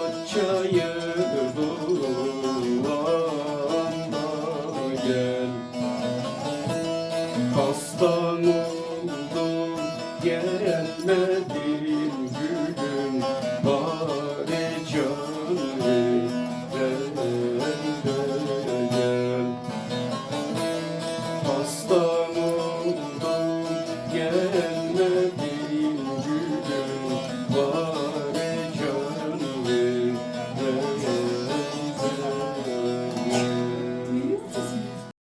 Bahçeyi bulanda gel. Hastan oldum gelmedim gülüm Bari gel. Hastam